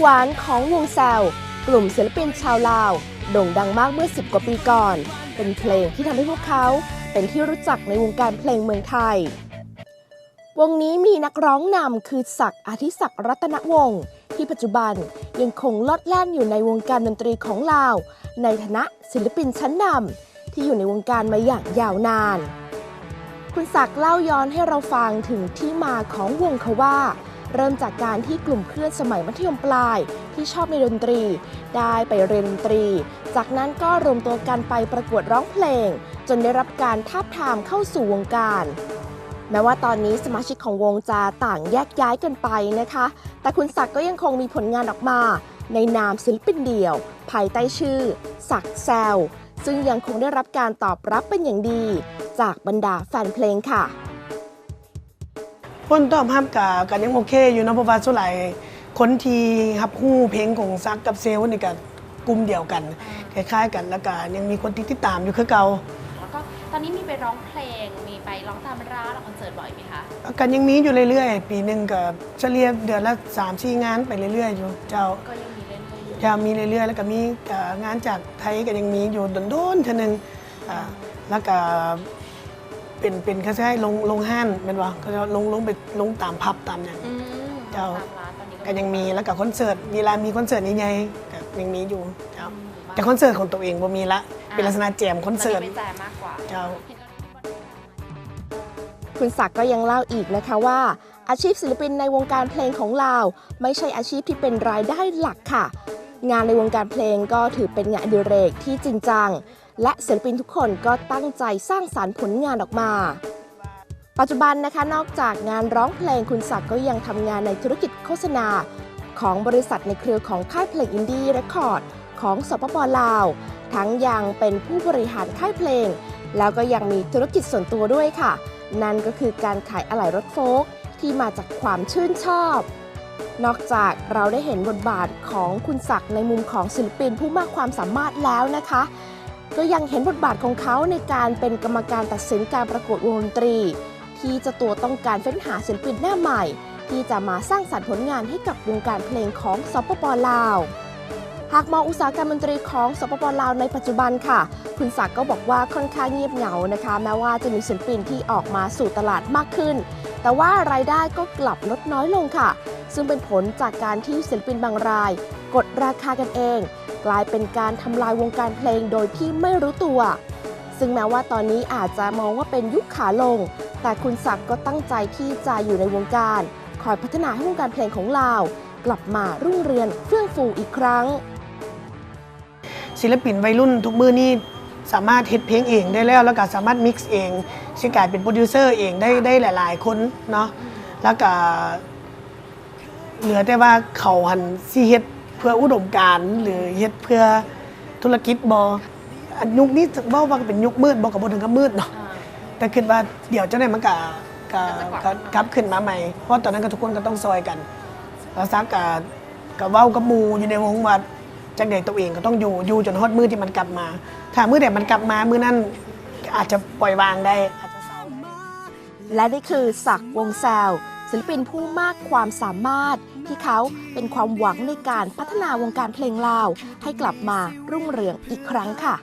หวานของวงแซวกลุ่มศิลปินชาวลาว โด่งดังมากเมื่อ 10 กว่าปีก่อน เป็นเพลงที่ทำให้พวกเขา เป็นที่รู้จักในวงการเพลงเมืองไทย วงนี้มีนักร้องนำคือศักดิ์อาทิศักดิ์รัตนวงศ์ที่ปัจจุบันยังคงลอดแล่นอยู่ในวงการดนตรีของลาว ในฐานะศิลปินชั้นนำที่อยู่ในวงการมาอย่างยาวนาน คุณศักดิ์เล่าย้อนให้เราฟังถึงที่มาของวงเขาว่า เริ่มจากการที่กลุ่มเพื่อนสมัยมัธยมปลายที่ชอบในดนตรี ได้ไปเรียนดนตรี จากนั้นก็รวมตัวกันไปประกวดร้องเพลง จนได้รับการทาบทามเข้าสู่วงการแม้ว่าตอนนี้สมาชิกของวงจะต่างแยกย้ายกันไปนะคะ แต่คุณศักดิ์ก็ยังคงมีผลงานออกมา ในนามศิลปินเดี่ยว ภายใต้ชื่อ ศักดิ์แซวซึ่งยังคงได้รับการตอบรับเป็นอย่างดี จากบรรดาแฟนเพลงค่ะ คนตอบรับกับกันยังโอเค อยู่เนาะเพราะว่าส่วนหลายคนที่รับฮู้เพลงของซักกับเซลล์นี่ก็กลุ่มเดียวกัน คล้ายๆ กันแล้วก็ยังมีคนที่ติดตามอยู่คือเก่าแล้วก็ตอนนี้มีไปร้องเพลงมีไปร้องตามร้านร้องคอนเสิร์ตบ่อยไหมคะกันยังมีอยู่เรื่อยๆ ปีหนึ่งก็เฉลี่ยเดือนละ3 4งานไปเรื่อยๆอยู่เจ้าก็ยังมีเล่นด้วยอยู่จะมีเรื่อยๆ แล้วก็มีเอ่องานจากไทยก็ยังมีอยู่โดนๆเท่านึงอ่าแล้วก็ เป็นเป็นเขาใช้ลงลงห้านเป็นว่าเขาจะลงลงไปลงตามพับตามอย่าง อืมเจ้าตามร้านตอนนี้ก็ยังมีแล้วก็คอนเสิร์ตเวลามีคอนเสิร์ตใหญ่ๆก็ยังมีอยู่เจ้าอืมแต่คอนเสิร์ตของตัวเองบ่มีละเป็นลักษณะแจมคอนเสิร์ตตไม่แจมมากกว่า เจ้า คุณศักดิ์ก็ยังเล่าอีกนะคะว่า อาชีพศิลปินในวงการเพลงของลาวไม่ใช่อาชีพที่เป็นรายได้หลักค่ะ งานในวงการเพลงก็ถือเป็นงานอดิเรกที่จริงจัง และศิลปินทุกคนก็ตั้งใจสร้างสารรค์ผลงานออกมา ปัจจุบันนะคะนอกจากงานร้องเพลงคุณศักดิ์ก็ยังทำงานในธุรกิจโฆษณา ของบริษัทในเครือของค่ายเพลงอินดี้เรคคอร์ดของสปปลาว ทั้งยังเป็นผู้บริหารค่ายเพลง แล้วก็ยังมีธุรกิจส่วนตัวด้วยค่ะ นั่นก็คือการขายอะไหล่รถโฟล์กที่มาจากความชื่นชอบ นอกจากเราได้เห็นบทบาทของคุณศักดิ์ในมุมของศิลปินผู้มากความสามารถแล้วนะคะ ก็ยังเห็นบทบาทของเขาในการเป็นกรรมการตัดสินการประกวดวงดนตรี ที่จะตัวต้องการเฟ้นหาศิลปินหน้าใหม่ ที่จะมาสร้างสรรค์ผลงานให้กับวงการเพลงของสปปลาว หากมองอุตสาหกรรมดนตรีของสปปลาวในปัจจุบันค่ะ คุณศักดิ์ก็บอกว่าค่อนข้างเงียบเหงานะคะ แม้ว่าจะมีศิลปินที่ออกมาสู่ตลาดมากขึ้น แต่ว่ารายได้ก็กลับลดน้อยลงค่ะ ซึ่งเป็นผลจากการที่ศิลปินบางราย กดราคากันเอง กลายเป็นการทำลายวงการเพลงโดยที่ไม่รู้ตัว ซึ่งแม้ว่าตอนนี้อาจจะมองว่าเป็นยุคขาลง แต่คุณศักดิ์ก็ตั้งใจที่จะอยู่ในวงการ คอยพัฒนาให้วงการเพลงของลาว กลับมารุ่งเรืองเฟื่องฟูอีกครั้ง ศิลปินวัยรุ่นทุกมือนี่สามารถเฮ็ดเพลงเองได้แล้วแล้วก็สามารถมิกซ์เองสิกลายเป็นโปรดิวเซอร์เองได้ได้หลาย ๆ คนเนาะแล้วก็เหลือแต่ว่าเขาหันสิเฮ็ด เพื่ออุดมการณ์หรือเฮ็ดเพื่อธุรกิจบอันยุคนี้เว่าว่าเป็นยุคมืดบอกกับบ่ถึงกับมืดเนาะอ่าแต่คิดว่าเดี๋ยวเจ้าไหนมันก็ก็ก็กลับขึ้นมาใหม่เพราะตอนนั้นก็ทุกคนก็ต้องซอยกันแล้วซักกับกับเว้ากับหมูอยู่ในวงวัดจากเด็กตัวเองก็ต้องอยู่อยู่จนฮอดมือที่มันกลับมา ถ้ามือเด็มันกลับมามือนั้นอาจจะปล่อยวางได้อาจจะเศร้าได้และนี่คือศักดิ์วงแซว ศิลปินผู้มากความสามารถที่เขาเป็นความหวังในการพัฒนาวงการเพลงลาว ให้กลับมารุ่งเรืองอีกครั้งค่ะ